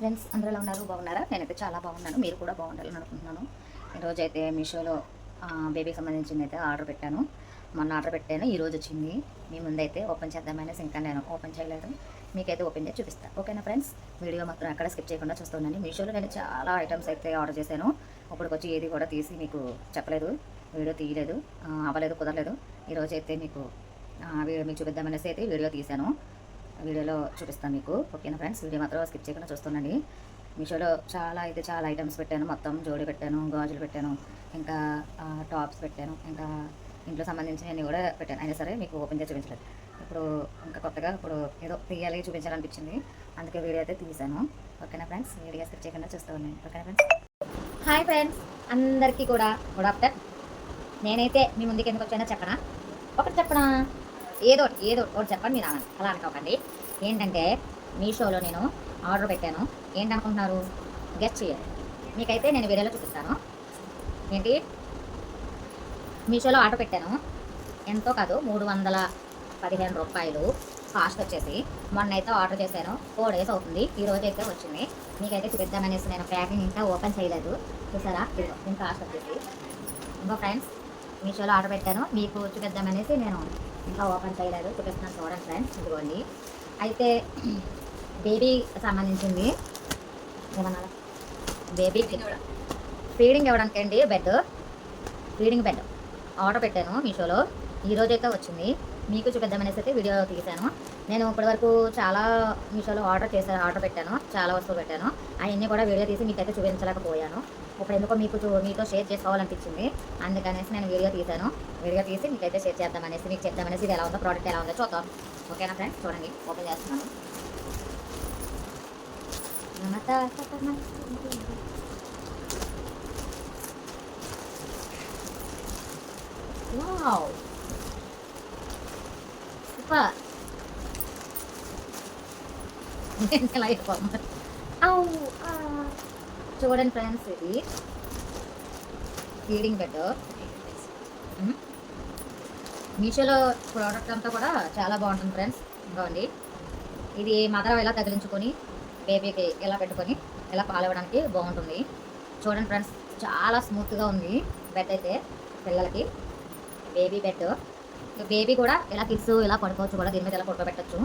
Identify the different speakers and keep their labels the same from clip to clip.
Speaker 1: Friends అందరూ ఎలా ఉన్నారు? బాగున్నారా? నేనైతే చాలా బాగున్నాను. మీరు కూడా బాగుండాలని అనుకుంటున్నాను. ఈరోజు అయితే మీషోలో బేబీకి సంబంధించింది అయితే ఆర్డర్ పెట్టాను. మొన్న ఆర్డర్ పెట్టాను ఈరోజు వచ్చింది. మీ ముందైతే ఓపెన్ చేద్దామనేసి ఇంకా నేను ఓపెన్ చేయలేదు. మీకైతే ఓపెన్ చేసి చూపిస్తాను ఓకేనా ఫ్రెండ్స్? వీడియో మాత్రం ఎక్కడ స్కిప్ చేయకుండా చూస్తున్నాను మీషోలో నేను చాలా ఐటమ్స్ అయితే ఆర్డర్ చేశాను. ఇప్పటికి వచ్చి ఏది కూడా తీసి మీకు చెప్పలేదు. వీడియో తీయలేదు. అవ్వలేదు కుదరలేదు. ఈరోజు అయితే మీకు వీడియో మీకు చూపిద్దామనేసి అయితే వీడియో తీశాను. వీడియోలో చూపిస్తాను మీకు. ఓకేనా ఫ్రెండ్స్? వీడియో మాత్రం స్కిప్ చేయకుండా చూస్తుండండి. మీషోలో చాలా అయితే చాలా ఐటమ్స్ పెట్టాను. మొత్తం జోడి పెట్టాను గాజులు పెట్టాను ఇంకా టాప్స్ పెట్టాను ఇంకా ఇంట్లో సంబంధించినవన్నీ కూడా పెట్టాను. అయినా సరే మీకు ఓపెన్ చేసి చూపించలేదు. ఇప్పుడు ఇంకా కొత్తగా ఇప్పుడు ఏదో తీయాలి చూపించాలనిపించింది. అందుకే వీడియో అయితే తీశాను. ఓకేనా ఫ్రెండ్స్? వీడియో స్కిప్ చేయకుండా చూస్తూ ఉన్నాను ఓకేనా ఫ్రెండ్స్? Hi friends. అందరికీ కూడా గుడ్ ఆఫ్టర్ నేనైతే మీ ముందుకు ఎందుకు వచ్చానో చెప్పనా? ఒకటి చెప్పనా? ఏదో ఒకటి ఏదో ఒకటి ఒకటి చెప్పండి మీరు అలా అలా అనుకోకండి. ఏంటంటే మీషోలో నేను ఆర్డర్ పెట్టాను. ఏంటనుకుంటున్నారు? గెస్ట్ చేయాలి. మీకైతే నేను వీడియోలో చూపిస్తాను. ఏంటి? మీషోలో ఆర్డర్ పెట్టాను. ఎంతో కాదు మూడు వందల పదిహేను రూపాయలు కాస్ట్ వచ్చేసి. మొన్న అయితే ఆర్డర్ చేశాను. ఫోర్ డేస్ అవుతుంది. ఈ రోజు అయితే వచ్చింది. మీకైతే చూపిద్దామనేసి నేను ప్యాకింగ్ ఇంకా ఓపెన్ చేయలేదు. చూసారా? ఇదిగో దీని కాస్ట్ వచ్చేసి. ఇంకో ఫ్రెండ్స్ మీషోలో ఆర్డర్ పెట్టాను. మీకు చూపిద్దామనేసి నేను ఇంకా ఓపెన్ చేయలేదు. చూపిస్తున్నాను చూడండి ఫ్రెండ్స్ ఇదిగోండి. అయితే బేబీ సంబంధించింది. ఏమన్నా బేబీ ఫీడింగ్ ఇవ్వడానికి అండి బెడ్. Feeding bed. ఆర్డర్ పెట్టాను మీషోలో. ఈరోజైతే వచ్చింది. మీకు చూపిద్దామనేసి అయితే వీడియో తీశాను నేను ఇప్పటివరకు చాలా మీషోలో ఆర్డర్ చేశాను ఆర్డర్ పెట్టాను. చాలా వస్తువులు పెట్టాను. అవన్నీ కూడా వీడియో తీసి మీకైతే చూపించలేకపోయాను. ఇప్పుడు ఎందుకో మీకు మీతో షేర్ చేసుకోవాలనిపించింది. అందుకనేసి నేను వీడియో తీశాను వీడియో తీసి మీకైతే షేర్ చేద్దామనేసి మీకు చెప్దామనేసి ఇది ఎలా ఉందో ప్రోడక్ట్ ఎలా ఉందో చూద్దాం. ఓకేనా ఫ్రెండ్స్ చూడండి. ఓపెన్ చేస్తున్నాను. మమతా సతమం. వావ్ సూపర్ ఎలా అయిపోతుంది చూడండి ఫ్రెండ్స్ ఇది ఫీడింగ్ బెడ్ మీషోలో ప్రోడక్ట్ అంతా కూడా చాలా బాగుంటుంది ఫ్రెండ్స్ ఇదిగోండి. ఇది మదర్ ఎలా తగిలించుకొని బేబీకి ఇలా పెట్టుకొని ఇలా పాలు ఇవ్వడానికి బాగుంటుంది. చూడండి ఫ్రెండ్స్ చాలా స్మూత్గా ఉంది. బెడ్ అయితే పిల్లలకి. బేబీ బెడ్ బేబీ కూడా ఇలా కిడ్స్ ఇలా పడుకోవచ్చు కూడా దీని మీద ఇలా పడుకోబెట్టచ్చు?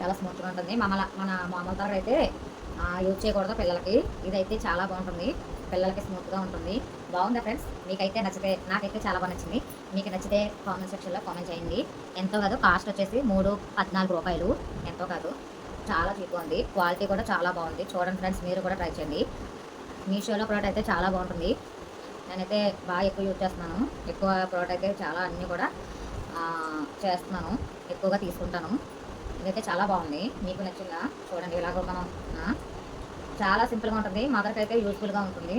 Speaker 1: చాలా స్మూత్గా ఉంటుంది. మమ్మల మన మామూలు తర అయితే యూజ్ చేయకూడదు పిల్లలకి. ఇదైతే చాలా బాగుంటుంది. పిల్లలకి స్మూత్గా ఉంటుంది. బాగుందా ఫ్రెండ్స్ మీకైతే నచ్చితే నాకైతే చాలా బాగా నచ్చింది. మీకు నచ్చితే కామెంట్ సెక్షన్లో కామెంట్ చేయండి. ఎంతో కాదు కాస్ట్ వచ్చేసి మూడు పద్నాలుగు రూపాయలు. ఎంతో కాదు. చాలా చీప్గా ఉంది. క్వాలిటీ కూడా చాలా బాగుంది. చూడండి ఫ్రెండ్స్ మీరు కూడా ట్రై చేయండి. మీషోలో ప్రోడక్ట్ అయితే చాలా బాగుంటుంది. నేనైతే బాగా ఎక్కువ యూజ్ చేస్తున్నాను. ఎక్కువ ప్రోడక్ట్ అయితే చాలా అన్నీ కూడా చేస్తున్నాను. ఎక్కువగా తీసుకుంటాను. ఇదైతే చాలా బాగుంది. మీకు నచ్చిందా? చూడండి ఇలాగ మనం చాలా సింపుల్గా ఉంటుంది. మదర్కి అయితే యూస్ఫుల్గా ఉంటుంది.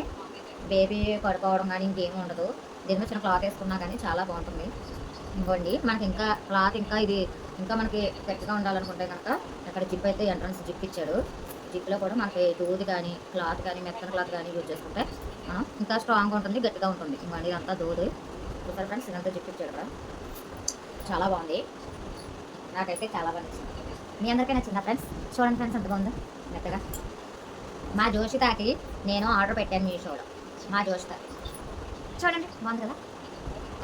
Speaker 1: బేబీ పడుకోవడం కానీ ఇంకేమీ ఉండదు. దీని మీద చిన్న క్లాత్ వేసుకున్నా కానీ చాలా బాగుంటుంది. ఇంకోండి మనకి ఇంకా క్లాత్ ఇంకా ఇది ఇంకా మనకి గట్టిగా ఉండాలనుకుంటే కనుక అక్కడ జిప్ అయితే ఎంట్రన్స్ జిప్ ఇచ్చాడు. జిప్లో కూడా మనకి దూది కానీ క్లాత్ కానీ మెత్తన క్లాత్ కానీ యూజ్ చేసుకుంటే మనం ఇంకా స్ట్రాంగ్గా ఉంటుంది గట్టిగా ఉంటుంది. ఇంకోండి ఇదంతా దూది. చూసారు ఫ్రెండ్స్ ఇదంతా జిప్ ఇచ్చాడు కదా. చాలా బాగుంది. నాకైతే చాలా బాగా నచ్చింది. మీ అందరికీ నచ్చిందా ఫ్రెండ్స్ చూడండి ఫ్రెండ్స్ ఎంత బాగుందో మెత్తగా. మా జోషితాకి నేను ఆర్డర్ పెట్టాను మీషోలో. మా జోషిత. చూడండి బాగుంది కదా?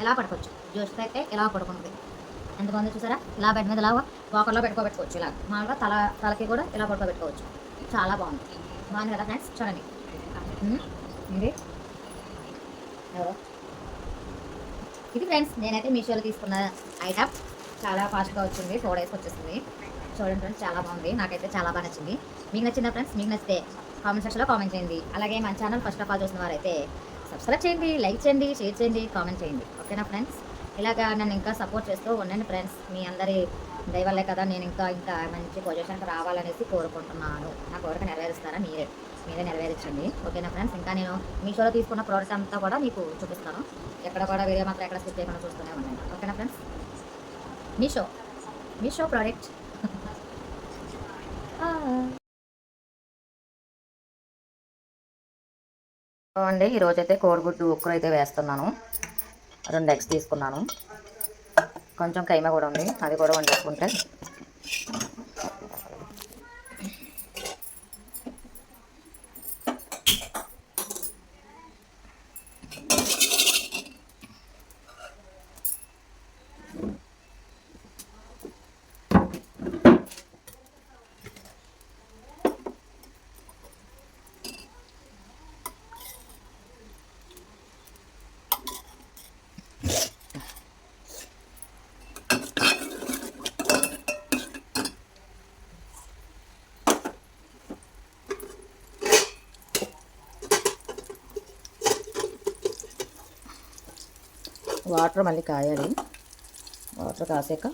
Speaker 1: ఎలా పడుకోవచ్చు? జోషిత అయితే ఎలా పడుకుంటుంది? ఎంత బాగుందో చూసారా? ఇలా బెడ్ మీద ఇలా వాకర్లో పెట్టుకోబెట్టుకోవచ్చు ఇలా. మామూలుగా తల తలకి కూడా ఇలా పడుకోబెట్టుకోవచ్చు. చాలా బాగుంది. బాగుంది కదా ఫ్రెండ్స్ చూడండి. ఇది. ఎవరో? ఇది ఫ్రెండ్స్ నేనైతే మీషోలో తీసుకున్న ఐటమ్. చాలా ఫాస్ట్గా వచ్చింది ఫోర్ డేస్ వచ్చేసింది. చూడండి ఫ్రెండ్స్ చాలా బాగుంది. నాకైతే చాలా బాగా నచ్చింది. మీకు నచ్చిందా ఫ్రెండ్స్? మీకు నచ్చితే కామెంట్ సెక్షన్లో కామెంట్ చేయండి. అలాగే మన ఛానల్ ఫస్ట్ ఆఫ్ ఆల్ చూసిన వారైతే సబ్స్క్రైబ్ చేయండి లైక్ చేయండి షేర్ చేయండి కామెంట్ చేయండి. ఓకేనా ఫ్రెండ్స్ ఇలాగా నన్ను ఇంకా సపోర్ట్ చేస్తూ ఉండండి ఫ్రెండ్స్ మీ అందరి దయవల్లే కదా నేను ఇంకా ఇంకా మంచి పొజిషన్కి రావాలనేసి కోరుకుంటున్నాను. నా కోరిక నెరవేరుస్తారా? మీరే. మీరే నెరవేర్చండి. ఓకేనా ఫ్రెండ్స్? ఇంకా నేను మీషోలో తీసుకున్న ప్రోడక్ట్ అంతా కూడా మీకు చూపిస్తాను. ఎక్కడ కూడా వీడియో మాత్రం ఎక్కడ స్కిప్ చేయకుండా చూస్తూనే ఉండండి. ఓకేనా ఫ్రెండ్స్? మీషో. మీషో ప్రోడక్ట్. అండి ఈరోజు అయితే కోడిగుడ్డు ఉక్కురు అయితే వేస్తున్నాను. రెండు ఎగ్స్ తీసుకున్నాను. కొంచెం కైమ కూడా ఉంది. అది కూడా వండేసుకుంటే Thank you. వాటర్ మళ్ళీ కాయాలి. వాటర్ కాసాక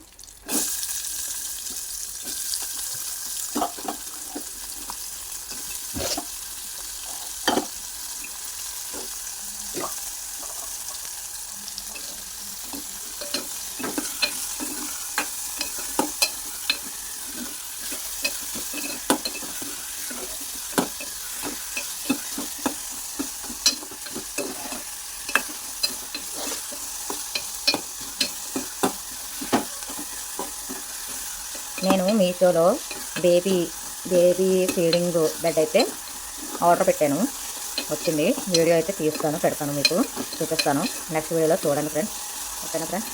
Speaker 1: నేను మీషోలో బేబీ బేబీ ఫీడింగ్ బెడ్ అయితే ఆర్డర్ పెట్టాను. వచ్చింది. వీడియో అయితే తీస్తాను పెడతాను మీకు చూపిస్తాను. నెక్స్ట్ వీడియోలో చూడండి ఫ్రెండ్స్. ఓకేనా ఫ్రెండ్స్?